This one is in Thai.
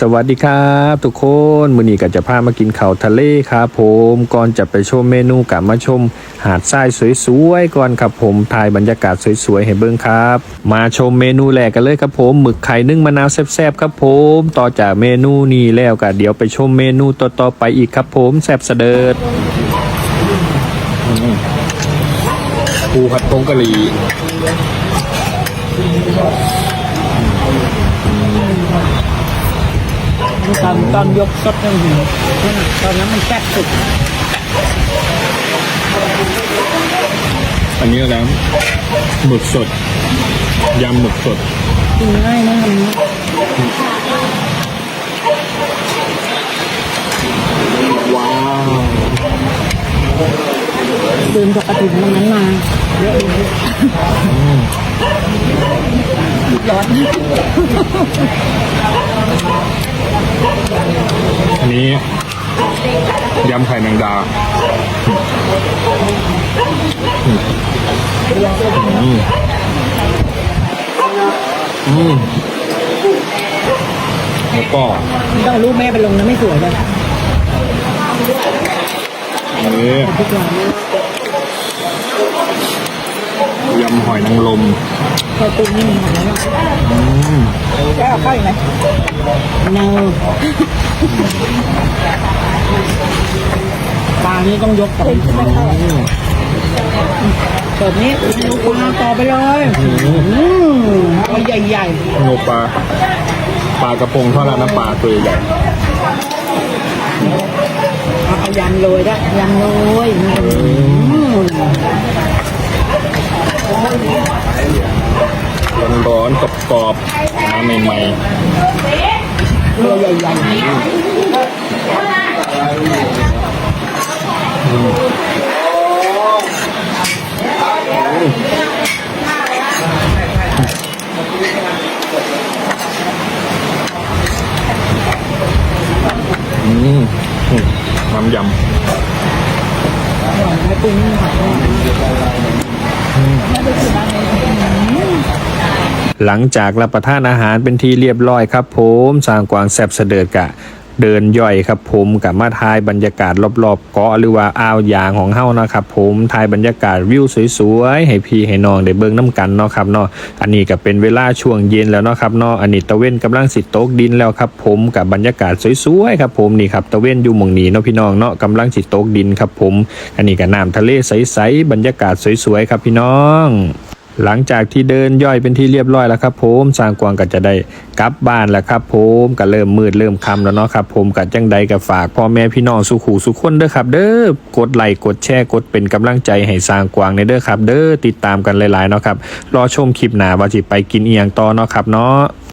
สวัสดีครับทุกคนมื้อนี้ก็จะพามากินข้าวทะเลครับผมก่อนจะไปชมเมนูกับมาชม หาดทรายสวยๆก่อนครับผมถ่ายบรรยากาศสวยๆให้เบิ่งครับ มาชมเมนูแรกกันเลยครับผมหมึกไข่นึ่งมะนาวแซ่บๆครับผมต่อจากเมนูนี้แล้วก็เดี๋ยวไปชมเมนูต่อๆไปอีกครับผมแซ่บเสดิร์ดปูผัดผงกะหรี่ ตอนตอนยกสดนั่นอยู่นั่นน่ะตอนนั้นมันแซ่บสุดอันนี้แล้วหมึกสดยำหมึกสดกินง่ายนะอันนี้ว้าวตื่นปกติมันนั้นมาเยอะเลยร้อนอัน ยำไข่แมงดาอืมอืมแล้วก็ไม่ต้องเอารูปแม่ไปลงนะไม่สวยเลยอันนี้ทุกอย่างยำหอยนางรมแค่ตุ้มนี่มันหอมแล้วอืม แก้วข้าวอีกไหมเนอปลานี่ต้องยกกับไม่เข้าแบบนี้ลูกปลาต่อไปเลยอืมเอาใหญ่ๆโนปลาปลากระพงทอดราดน้ำปลาตัวใหญ่เอาเอายำโรยได้ยำโรยอืม ร้อนร้อนๆกรอบๆน้ำใหม่ตัวใหญ่ๆๆอืมน้ำยำไม่ปรุงนี่ค่ะ หลังจากรับประทานอาหารเป็นที่เรียบร้อยครับผมสร้างกวางแซบเสดิดกะเดินย่อยครับผมกับมาทายบรรยากาศรอบๆเกาะหรือว่าอ่าวยางของเฮานะครับผมทายบรรยากาศวิวสวยๆให้พี่ให้น้องได้เบิ่งน้ำกันเนาะครับเนาะอันนี้ก็เป็นเวลาช่วงเย็นแล้วเนาะครับเนาะอันนี้ตะเว้นกำลังสิตกดินแล้วครับผมกับบรรยากาศสวยๆครับผมนี่ครับตะเว้นอยู่หมองนี้เนาะพี่น้องเนาะกำลังสิตกดินครับผม อันนี้ก็น้ำทะเลใสๆบรรยากาศสวยๆครับพี่น้อง หลังจากที่เดินย่อยเป็นที่เรียบร้อยแล้วครับผมสร้างกวางก็จะได้กลับบ้านแล้วครับผมก็เริ่มมืดเริ่มค่ำแล้วเนาะครับผมก็จังใดก็ฝากพ่อแม่พี่น้องสุขูสุขคนเด้อครับ เด้อกดไลค์กดแชร์กดเป็นกำลังใจให้สร้างกวางในเด้อครับ เด้อติดตามกันหลายๆเนาะครับรอชมคลิปหนาว่าสิไปกินเอียงต่อเนาะครับเนาะ